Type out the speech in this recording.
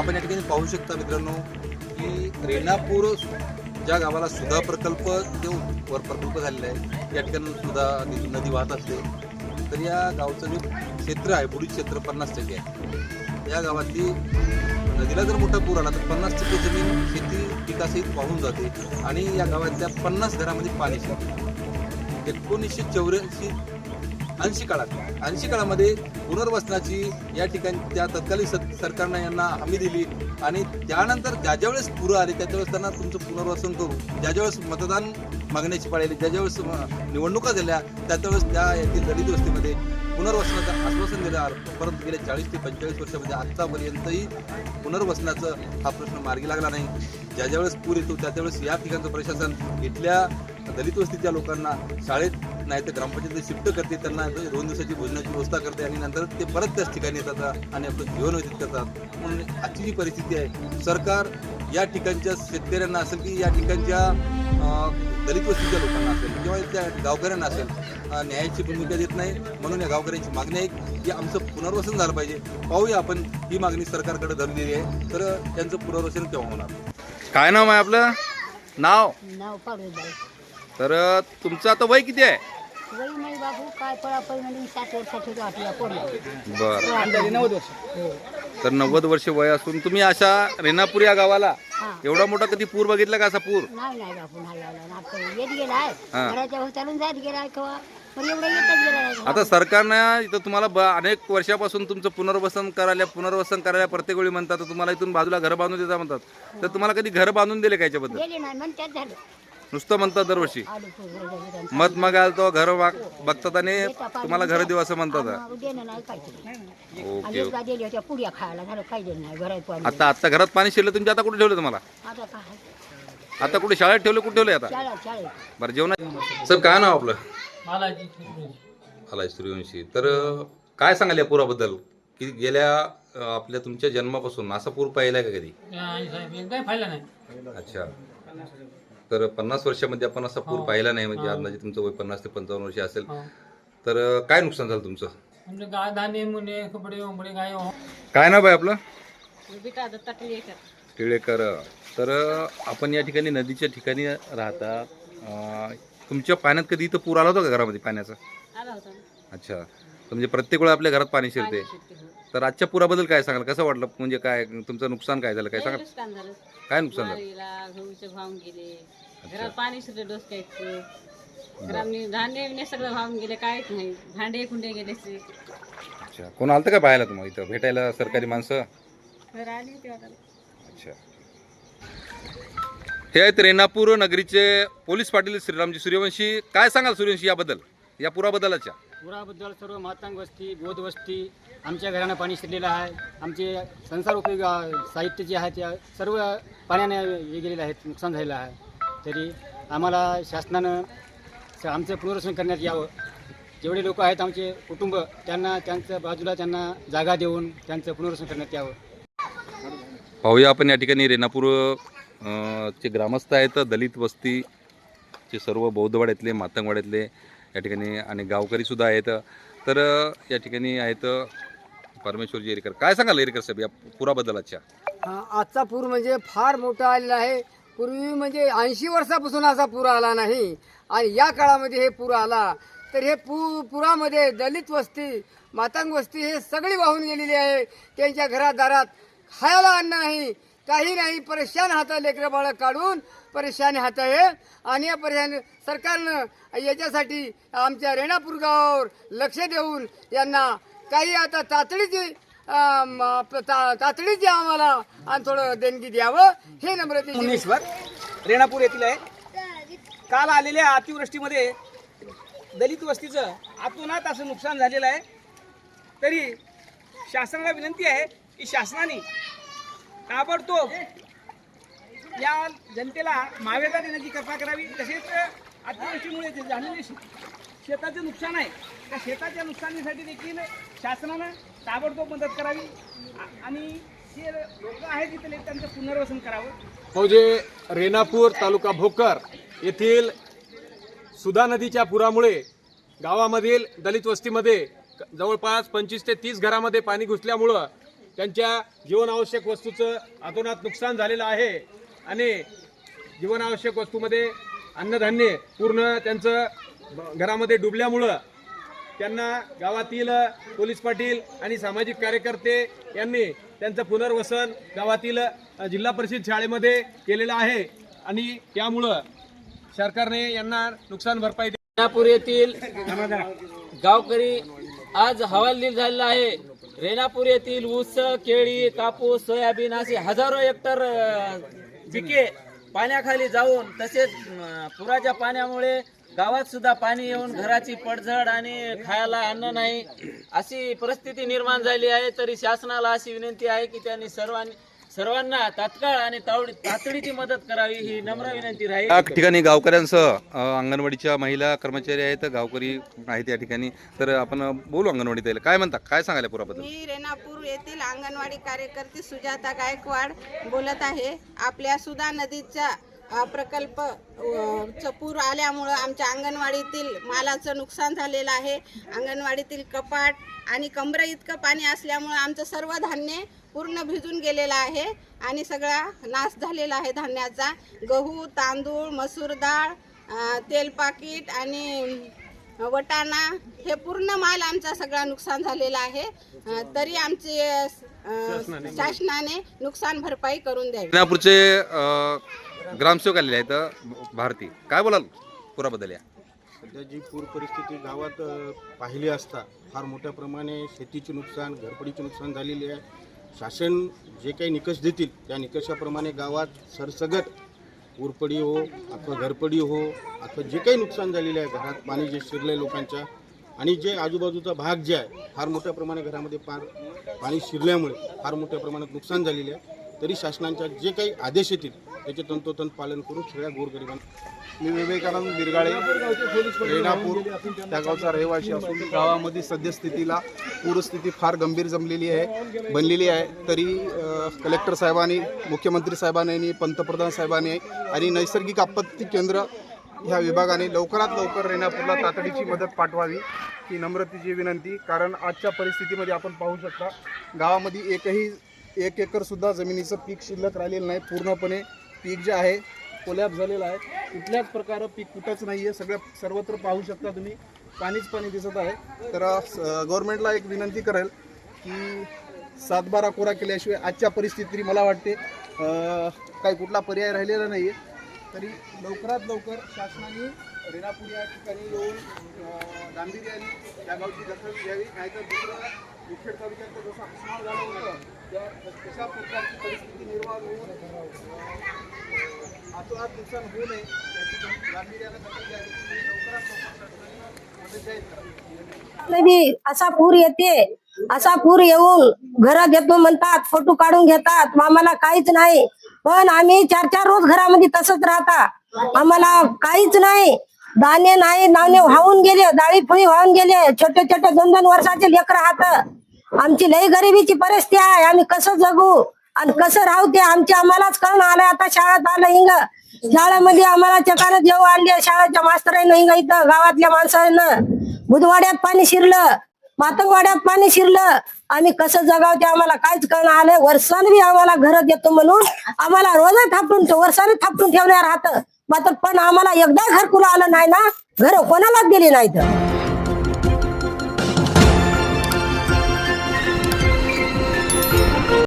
आपण या ठिकाणी पाहू शकता मित्रांनो की रेणापूर ज्या गावाला सुधा प्रकल्प जो वर प्रकल्प झालेला आहे या ठिकाणी सुधा नदी नदी वाहत असते. तर या गावचं जे क्षेत्र आहे बुडीत क्षेत्र पन्नास टक्के आहे. या गावातली नदीला जर मोठा पूर आला तर पन्नास टक्के जमीन शेती पिकासहित वाहून जाते आणि या गावातल्या पन्नास घरामध्ये पाणी शिरते. एकोणीसशे चौऱ्याऐंशी ऐंशी काळात. ऐंशी काळामध्ये पुनर्वसनाची या ठिकाणी त्या तत्कालीन सरकारनं यांना हमी दिली आणि त्यानंतर ज्या ज्या वेळेस पुरं आले त्याच्या वेळेस त्यांना तुमचं पुनर्वसन करू ज्या ज्या वेळेस मतदान मागण्याची पाळी आली ज्या ज्या वेळेस निवडणुका झाल्या त्या त्यावेळेस त्या येथील दलित वस्तीमध्ये पुनर्वसनाचं आश्वासन दिलं परंतु गेल्या चाळीस ते पंचेचाळीस वर्षामध्ये आत्तापर्यंतही पुनर्वसनाचं हा प्रश्न मार्गी लागला नाही. ज्या ज्या वेळेस पूर येतो त्या त्यावेळेस या ठिकाणचं प्रशासन इथल्या दलित वस्तीच्या लोकांना शाळेत नाही तर ग्रामपंचायतीत शिफ्ट करते त्यांना दोन दिवसाची भोजनाची व्यवस्था करते आणि नंतर ते परत त्याच ठिकाणी येतात आणि आपलं जीवन व्यतीत करतात. म्हणून आजची जी परिस्थिती आहे सरकार या ठिकाणच्या शेतकऱ्यांना असेल की या ठिकाणच्या दलित वस्तीच्या लोकांना असेल किंवा त्या गावकऱ्यांना असेल न्यायाची भूमिका देत नाही. म्हणून या गावकऱ्यांची मागणी आहे की आमचं पुनर्वसन झालं पाहिजे. पाहूया आपण ही मागणी सरकारकडे धरलेली आहे. तर त्यांचं पुनर्वसन केव्हा होणार? काय नाव आहे आपलं? नाव? नाव तर तुमचं आता वय किती आहे? वय नाही बाबू काय पळापळी म्हणजे सात वर्षाची गाठी पडला बर. नव्वद वर्ष. हो. तर नव्वद वर्ष वय असून तुम्ही अशा रेणापूर या गावाला हा. एवढा मोठा कधी पूर बघितला का असा पूर? नाही नाही बापू नाही आला ना आता येत गेलाय हा. घराच्या होतालून जात गेलाय कवा. पण एवढं येतच गेला नाही. आता सरकारनं इथं तुम्हाला ब- अनेक वर्षापासून तुमचं पुनर्वसन करायला पुनर्वसन करायला प्रत्येक वेळी म्हणतात तर तुम्हाला इथून बाजूला घर बांधून देता म्हणतात. तर तुम्हाला कधी घर बांधून दिले का याच्याबद्दल? गेले नाही म्हणतात झालं. नुसतं म्हणतात दरवर्षी. मत मग आलं तो घर वा- बघतात आणि तुम्हाला घर देऊ असं म्हणतात. ओके आता आता घरात पाणी शिरलं तुमच्या आता कुठे ठेवलं तुम्हाला? आता काय आता कुठे शाळेत ठेवलं कुठे ठेवलं आता? बरं जेवण सर काय नाव आपलं? आलाय सूर्यवंशी तर काय सांगाल या पुराबद्दल? की गेल्या आपल्या तुमच्या जन्मापासून असा पूर पाहिलाय का कधी? पाहिला अच्छा. तर पन्नास वर्षामध्ये आपण असा पूर पाहिला नाही म्हणजे अंदाजे तुमचं वय पन्नास ते पंचावन्न वर्ष असेल. हो. तर काय नुकसान झालं तुमचं? म्हणजे गाय धान्य कपडे गाय हो. काय नाव आहे आपलं? टिळेकर. तर आपण या ठिकाणी नदीच्या ठिकाणी राहता. तुमच्या पाण्यात कधी इथं पूर आला होता का घरामध्ये पाण्याचा? आला होता. अच्छा. तर म्हणजे प्रत्येक वेळा आपल्या घरात पाणी शिरते. तर आजच्या पुराबद्दल काय सांगाल? कसं वाटलं? म्हणजे काय तुमचं नुकसान काय झालं? काय सांगाल? नुकसान झालं. काय नुकसान झालं? ज्वारीला गहूचे भावून गेले. घरात पाणी सुद्धा डोसकायचं. घरामध्ये धान्य बिन्य सगळं भावून गेले काहीच नाही. भांडे खुंडे गेले अच्छा. कोण आलं का पाहायला तुम्हाला इथं? भेटायला सरकारी माणसं? घर आली होती वाटायला. अच्छा. हे आहेत रेणापूर नगरीचे पोलीस पाटील श्रीरामजी सूर्यवंशी. काय सांगाल सूर्यवंशी याबद्दल? या पुराबद्दलच्या? पुराबद्दल सर्व मातांग वस्ती गोद वस्ती आमच्या घरानं पाणी शिरलेलं आहे. आमचे संसार उपयोग साहित्य जे आहे ते सर्व पाण्याने हे गेलेले आहेत नुकसान झालेलं आहे. तरी आम्हाला शासनानं आमचं पुनर्वसन करण्यात यावं. जेवढे लोक आहेत आमचे कुटुंब त्यांना त्यांचं बाजूला त्यांना जागा देऊन त्यांचं पुनर्वसन करण्यात यावं. पाहूया आपण या ठिकाणी रेणापूर चे ग्रामस्थ आहेत दलित वस्तीचे सर्व बौद्धवाड्यातले मातंगवाड्यातले या ठिकाणी आणि गावकरीसुद्धा आहेत. तर या ठिकाणी आहेत परमेश्वरजी एरेकर काय सांगाल एरेकर साहेब या पुराबद्दलच्या? हा, आजचा पूर म्हणजे फार मोठा आलेला आहे. पूर्वी म्हणजे ऐंशी वर्षापासून असा पूर आला नाही. आणि या काळामध्ये हे पूर आला. तर हे पू पुरामध्ये दलित वस्ती मातांग वस्ती हे सगळी वाहून गेलेली आहे. त्यांच्या घरात दारात खायला अन्न नाही काही नाही परेशान हाता लेकरं बाळं काढून परेशानी हात आहे आणि या परेशानी सरकारनं याच्यासाठी आमच्या रेणापूर गावावर लक्ष देऊन यांना काही आता तातडीची ता- तातडीची आम्हाला आणि थोडं देणगी द्यावं. हे नम्रतेची मुनीश्वर रेणापूर येथील आहे. काल आलेल्या अतिवृष्टीमध्ये दलित वस्तीचं आतोनात असं नुकसान झालेलं आहे. तरी शासनाला विनंती आहे की शासनाने ताबडतोब या जनतेला मावेदा देण्याची कृपा करावी. तसेच अतिवृष्टीमुळे जे झालेले शेताचं नुकसान आहे त्या शेताच्या नुकसानीसाठी देखील शासनानं ताबडतोब मदत करावी. आणि जे लोक आहेत तिथले त्यांचं पुनर्वसन करावं. म्हणजे रेणापूर तालुका भोकर येथील सुधा नदीच्या पुरामुळे गावामधील दलित वस्तीमध्ये जवळपास पंचवीस ते तीस घरामध्ये पाणी घुसल्यामुळं त्यांच्या जीवनावश्यक वस्तूचं अतोनात नुकसान झालेलं आहे. आणि जीवनावश्यक वस्तूमध्ये अन्नधान्य पूर्ण त्यांचं घरामध्ये डुबल्यामुळं त्यांना गावातील पोलीस पाटील आणि सामाजिक कार्यकर्ते यांनी त्यांचं पुनर्वसन गावातील जिल्हा परिषद शाळेमध्ये केलेलं आहे. आणि त्यामुळं सरकारने यांना नुकसान भरपाई रेणापूर येथील गावकरी आज हवालदिल झालेला आहे. रेणापूर येथील ऊस केळी कापूस सोयाबीन असे हजारो हेक्टर पिके पाण्याखाली जाऊन तसेच पुराच्या पाण्यामुळे गावात सुद्धा पाणी येऊन घराची पडझड आणि खायला अन्न नाही अशी परिस्थिती निर्माण झाली आहे. तरी शासनाला अशी विनंती आहे की त्यांनी सर्वांनी सर्वांना तात्काळ आणि तावडी तातडीची मदत करावी ही नम्र विनंती राहील. या ठिकाणी गावकऱ्यांसह अ, अंगणवाडीच्या महिला कर्मचारी आहेत गावकरी आहेत या ठिकाणी. तर आपण बोलू अंगणवाडीत यायला. काय म्हणता काय सांगायला पुराबद्दल? मी रेणापूर येथील अंगणवाडी कार्यकर्ती सुजाता गायकवाड बोलत आहे. आपल्या सुधा नदीचा अ, प्रकल्प अ, च पूर आल्यामुळं आमच्या अंगणवाडीतील मालाचं नुकसान झालेलं आहे. अंगणवाडीतील कपाट आणि कमरे इतकं पाणी असल्यामुळं आमचं सर्व धान्य पूर्ण भिजून गेलेलं आहे आणि सगळा नाश झालेला आहे धान्याचा. गहू तांदूळ मसूर डाळ तेल पाकिट आणि वटाणा हे पूर्ण माल आमचा सगळा नुकसान झालेला आहे. तरी आमचे शासनाने नुकसान भरपाई करून द्यावी. रेणापूरचे अ, ग्रामसेवक आलेले आहेत भारती. काय बोलाल पुराबद्दल या? सध्या जी पूर परिस्थिती गावात पाहिली असता फार मोठ्या प्रमाणे शेतीचे नुकसान घरपडीचे नुकसान झालेले आहे. शासन जे काही निकष देतील त्या निकषाप्रमाणे गावात सरसगट उरपडी हो अथवा घरपडी हो अथवा जे काही नुकसान झालेलं आहे घरात पाणी जे शिरले लोकांच्या आणि जे आजूबाजूचा भाग जे आहे फार मोठ्या प्रमाणे घरामध्ये पार पाणी शिरल्यामुळे फार मोठ्या प्रमाणात नुकसान झालेले आहे तरी शासनाच्या जे काही आदेश येतील त्याचे तंतोतंत पालन करून सगळ्या गोरगरिबांना मी विवेकानंद बिरगाळे रेणापूर त्या गावचा रहिवासी असून गावामध्ये सद्यस्थितीला पूरस्थिती फार गंभीर जमलेली आहे बनलेली आहे. तरी कलेक्टर साहेबांनी मुख्यमंत्री साहेबांनी पंतप्रधान साहेबांनी आणि नैसर्गिक आपत्ती केंद्र ह्या विभागाने लवकरात लवकर रेणापूरला तातडीची मदत पाठवावी ही नम्रतेची विनंती. कारण आजच्या परिस्थितीमध्ये आपण पाहू शकता गावामध्ये एकही एक एकरसुद्धा जमिनीचं पीक शिल्लक राहिलेलं नाही. पूर्णपणे पीक जे आहे कोलॅप झालेलं आहे. कुठल्याच प्रकारे पीक कुठंच नाही आहे सगळं सर्वत्र पाहू शकता तुम्ही. पाणीच पाणी दिसत आहे. तर गव्हर्मेंटला एक विनंती करेल की सातबारा कोरा केल्याशिवाय आजच्या परिस्थितीत मला वाटते काही कुठला पर्याय राहिलेला नाही आहे तरी लवकरात लवकर शासनाने रेणापूर या ठिकाणी येऊन गांभीर्याने त्या गावची दखल घ्यावी. नाहीतर दुसरं मुखेड तालुक्यात झालं होतं. त्या तशा प्रकारची परिस्थिती निर्माण होऊन नुकसान होऊ नये याची गांभीर्यानं दखल घ्यावी लवकरात लवकर असा पूर येते. असा पूर येऊन घर घेतो म्हणतात फोटो काढून घेतात. आम्हाला काहीच नाही. पण आम्ही चार चार रोज घरामध्ये तसंच राहता. आम्हाला काहीच नाही. दाणे नाही दाणे वाहून गेले डाळी फळी वाहून गेले. छोटे छोटे दोन दोन वर्षाचे लेकर राहत आमची लई गरिबीची परिस्थिती आहे. आम्ही कसं जगू? आणि कसं राहू ते आमच्या आम्हालाच कळून आलं आता शाळेत आलं हिंग. शाळेमध्ये आम्हाला चकानं जेव आणले. शाळेच्या मास्तरांना हिंग इथं गावातल्या माणसानं. बुधवाड्यात पाणी शिरलं. मातंगवाड्यात पाणी शिरलं. आम्ही कसं जगाव ते आम्हाला काहीच कळणं आलं वर्षान बी आम्हाला घर देतो म्हणून आम्हाला रोज थापून वर्षाने थापून ठेवण्यावर राहतं. मात्र पण आम्हाला एकदा घर कुला आलं नाही ना घर कोणालाच दिली तर